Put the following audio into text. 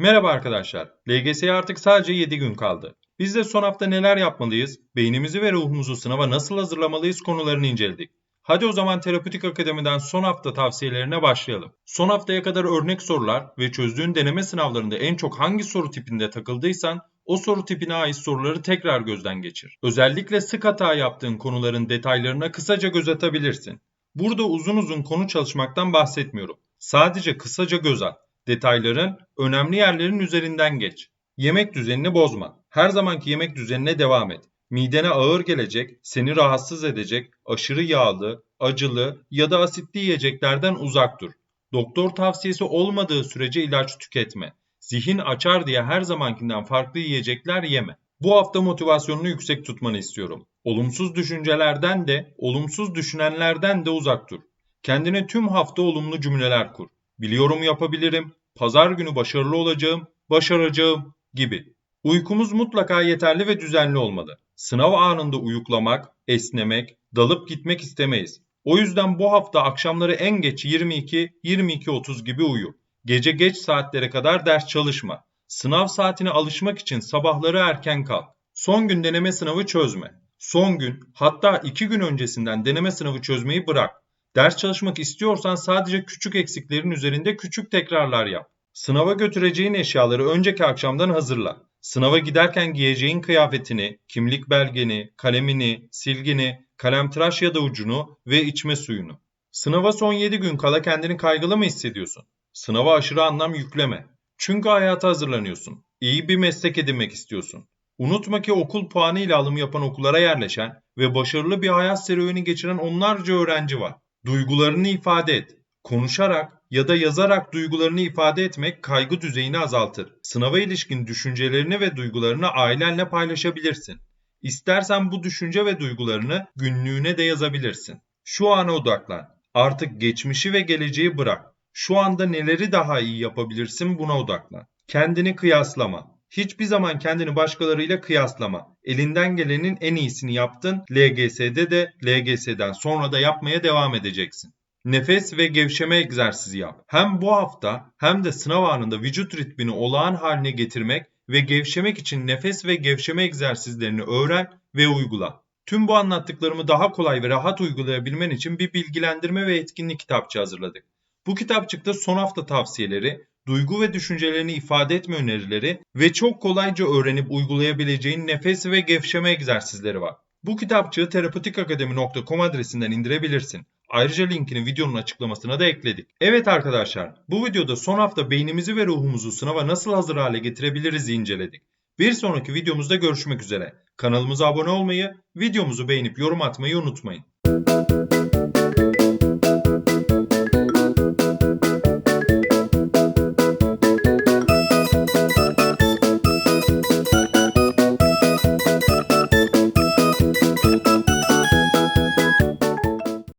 Merhaba arkadaşlar. LGS'ye artık sadece 7 gün kaldı. Biz de son hafta neler yapmalıyız, beynimizi ve ruhumuzu sınava nasıl hazırlamalıyız konularını inceledik. Hadi o zaman Terapötik Akademi'den son hafta tavsiyelerine başlayalım. Son haftaya kadar örnek sorular ve çözdüğün deneme sınavlarında en çok hangi soru tipinde takıldıysan o soru tipine ait soruları tekrar gözden geçir. Özellikle sık hata yaptığın konuların detaylarına kısaca göz atabilirsin. Burada uzun uzun konu çalışmaktan bahsetmiyorum. Sadece kısaca göz at. Detayların, önemli yerlerin üzerinden geç. Yemek düzenini bozma. Her zamanki yemek düzenine devam et. Midene ağır gelecek, seni rahatsız edecek, aşırı yağlı, acılı ya da asitli yiyeceklerden uzak dur. Doktor tavsiyesi olmadığı sürece ilaç tüketme. Zihin açar diye her zamankinden farklı yiyecekler yeme. Bu hafta motivasyonunu yüksek tutmanı istiyorum. Olumsuz düşüncelerden de, olumsuz düşünenlerden de uzak dur. Kendine tüm hafta olumlu cümleler kur. Biliyorum yapabilirim, pazar günü başarılı olacağım, başaracağım gibi. Uykumuz mutlaka yeterli ve düzenli olmalı. Sınav anında uyuklamak, esnemek, dalıp gitmek istemeyiz. O yüzden bu hafta akşamları en geç 22-22.30 gibi uyu. Gece geç saatlere kadar ders çalışma. Sınav saatine alışmak için sabahları erken kalk. Son gün deneme sınavı çözme. Son gün hatta iki gün öncesinden deneme sınavı çözmeyi bırak. Ders çalışmak istiyorsan sadece küçük eksiklerin üzerinde küçük tekrarlar yap. Sınava götüreceğin eşyaları önceki akşamdan hazırla. Sınava giderken giyeceğin kıyafetini, kimlik belgeni, kalemini, silgini, kalemtıraş ya da ucunu ve içme suyunu. Sınava son 7 gün kala kendini kaygılı mı hissediyorsun? Sınava aşırı anlam yükleme. Çünkü hayata hazırlanıyorsun. İyi bir meslek edinmek istiyorsun. Unutma ki okul puanı ile alım yapan okullara yerleşen ve başarılı bir hayat serüveni geçiren onlarca öğrenci var. Duygularını ifade et. Konuşarak ya da yazarak duygularını ifade etmek kaygı düzeyini azaltır. Sınava ilişkin düşüncelerini ve duygularını ailenle paylaşabilirsin. İstersen bu düşünce ve duygularını günlüğüne de yazabilirsin. Şu ana odaklan. Artık geçmişi ve geleceği bırak. Şu anda neleri daha iyi yapabilirsin buna odaklan. Kendini kıyaslama. Hiçbir zaman kendini başkalarıyla kıyaslama. Elinden gelenin en iyisini yaptın. LGS'de de LGS'den sonra da yapmaya devam edeceksin. Nefes ve gevşeme egzersizi yap. Hem bu hafta hem de sınav anında vücut ritmini olağan haline getirmek ve gevşemek için nefes ve gevşeme egzersizlerini öğren ve uygula. Tüm bu anlattıklarımı daha kolay ve rahat uygulayabilmen için bir bilgilendirme ve etkinlik kitapçı hazırladık. Bu kitapçıkta son hafta tavsiyeleri, duygu ve düşüncelerini ifade etme önerileri ve çok kolayca öğrenip uygulayabileceğin nefes ve gevşeme egzersizleri var. Bu kitapçığı terapetikakademi.com adresinden indirebilirsin. Ayrıca linkini videonun açıklamasına da ekledik. Evet arkadaşlar, bu videoda son hafta beynimizi ve ruhumuzu sınava nasıl hazır hale getirebiliriz inceledik. Bir sonraki videomuzda görüşmek üzere. Kanalımıza abone olmayı, videomuzu beğenip yorum atmayı unutmayın.